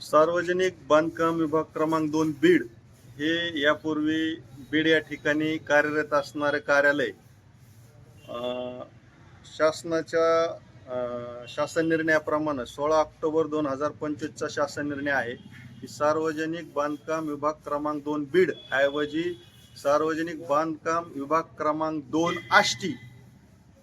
सार्वजनिक बांधकाम विभाग क्रमांक दोन बीड हे यापूर्वी बीड या ठिकाणी कार्यरत असणारे कार्यालय. शासनाच्या शासन निर्णयाप्रमाणे सोळा ऑक्टोबर दोन हजार पंचवीसचा शासन निर्णय आहे की सार्वजनिक बांधकाम विभाग क्रमांक दोन बीड ऐवजी सार्वजनिक बांधकाम विभाग क्रमांक दोन आष्टी.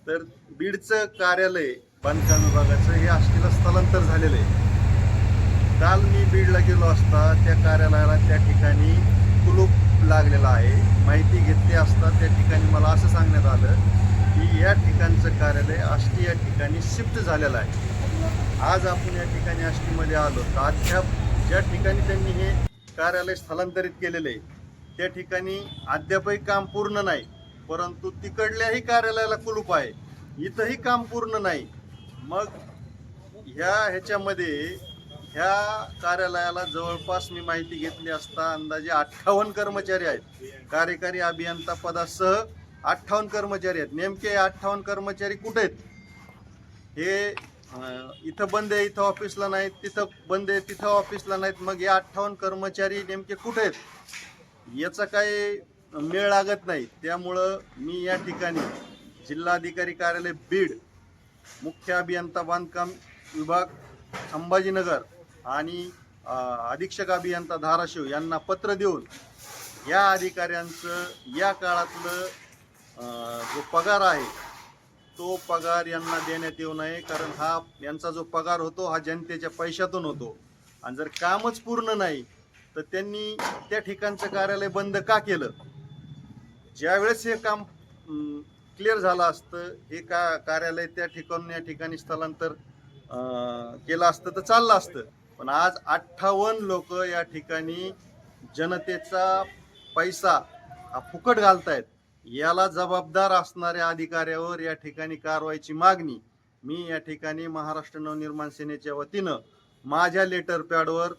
तर बीडचं कार्यालय बांधकाम विभागाचं हे आष्टीला स्थलांतर झालेलं आहे. काल मी बीडला गेलो असता त्या कार्यालयाला त्या ठिकाणी कुलूप लागलेला आहे. माहिती घेतली असता त्या ठिकाणी मला असं सांगण्यात आलं की या ठिकाणचं कार्यालय आष्टी या ठिकाणी शिफ्ट झालेलं आहे. आज आपण या ठिकाणी आष्टीमध्ये आलो तर अद्याप ज्या ठिकाणी त्यांनी हे कार्यालय स्थलांतरित केलेलं आहे त्या ठिकाणी अद्यापही काम पूर्ण नाही परंतु तिकडल्याही कार्यालयाला कुलूप आहे. इथंही काम पूर्ण नाही. मग ह्या ह्याच्यामध्ये ह्या कार्यालयाला जवळपास मी माहिती घेतली असता अंदाजे अठ्ठावन्न कर्मचारी आहेत. कार्यकारी अभियंता पदासह अठ्ठावन्न कर्मचारी आहेत. नेमके अठ्ठावन्न कर्मचारी कुठे आहेत? हे इथं बंद आहे इथं ऑफिसला नाहीत तिथं बंद आहे तिथं ऑफिसला नाहीत. मग हे अठ्ठावन्न कर्मचारी नेमके कुठे आहेत? याचा काही मेळ लागत नाही. त्यामुळं मी या ठिकाणी जिल्हाधिकारी कार्यालय बीड मुख्य अभियंता बांधकाम विभाग संभाजीनगर आणि अधीक्षक अभियंता धाराशिव यांना पत्र देऊन या अधिकाऱ्यांचं या काळातलं जो पगार आहे तो पगार यांना देण्यात येऊ नये कारण हा यांचा जो पगार होतो हा जनतेच्या पैशातून होतो. आणि जर कामच पूर्ण नाही तर त्यांनी त्या ठिकाणचं कार्यालय बंद का केलं? ज्यावेळेस हे काम क्लिअर झालं असतं हे का कार्यालय त्या ठिकाणून या ठिकाणी स्थलांतर केलं असतं तर चाललं असतं. पण आज अठ्ठावन्न लोक या ठिकाणी जनतेचा पैसा हा फुकट घालतायत. याला जबाबदार असणाऱ्या अधिकाऱ्यावर या ठिकाणी कारवाईची मागणी. मी या ठिकाणी महाराष्ट्र नवनिर्माण सेनेच्या वतीनं माझ्या लेटर पॅडवर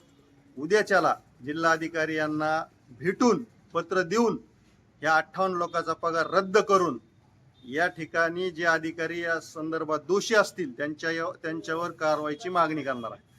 उद्याच्याला जिल्हाधिकारी यांना भेटून पत्र देऊन या अठ्ठावन्न लोकांचा पगार रद्द करून या ठिकाणी जे अधिकारी या संदर्भात दोषी असतील त्यांच्या त्यांच्यावर कारवाईची मागणी करणार आहे.